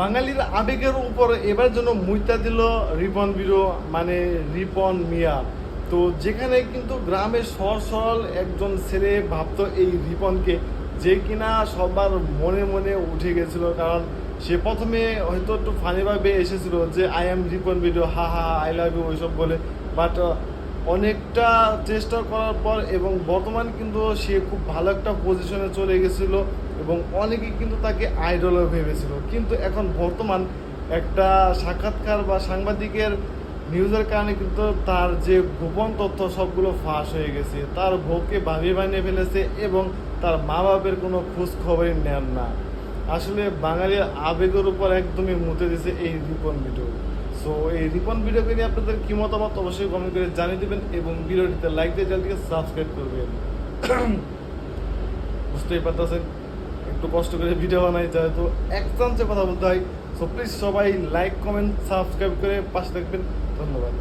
বাঙালির আবেগের উপর এবার জন্য মুইতা দিল রিপন বিরো মানে রিপন মিয়া। তো যেখানে কিন্তু গ্রামের সর সরল একজন ছেলে ভাবতো এই রিপনকে, যে কিনা সবার মনে মনে উঠে গেছিল, কারণ সে প্রথমে হয়তো একটু ফানিভাবে এসেছিল যে আই এম রিপন ভিডিও হা হা আই লাভ ইউ ওইসব বলে। বাট অনেকটা চেষ্টা করার পর এবং বর্তমান কিন্তু সে খুব ভালো একটা পজিশনে চলে গেছিল এবং অনেকে কিন্তু তাকে আইডলও ভেবেছিল। কিন্তু এখন বর্তমান একটা সাক্ষাৎকার বা সাংবাদিকের নিউজের কারণে কিন্তু তার যে গোপন তথ্য সবগুলো ফাঁস হয়ে গেছে। তার বউকে বানিয়ে বানিয়ে ফেলেছে এবং তার মা বাপের কোনো খোঁজ খবরই নেন না। আসলে বাঙালির আবেগের উপর একদমই মুতে দিয়েছে এই রিপন ভিডিও। সো এই রিপন ভিডিওকে নিয়ে আপনাদের কি মতামত অবশ্যই কমেন্ট করে জানিয়ে দেবেন এবং ভিডিওটিতে লাইক দিয়ে চ্যানেলটিকে সাবস্ক্রাইব করবেন। বুঝতেই পারতেছেন, একটু কষ্ট করে ভিডিও বানাই, যেহেতু এক চান্সে কথা বলতে হয়। সো প্লিজ সবাই লাইক কমেন্ট সাবস্ক্রাইব করে পাশে থাকবেন। ধন্যবাদ।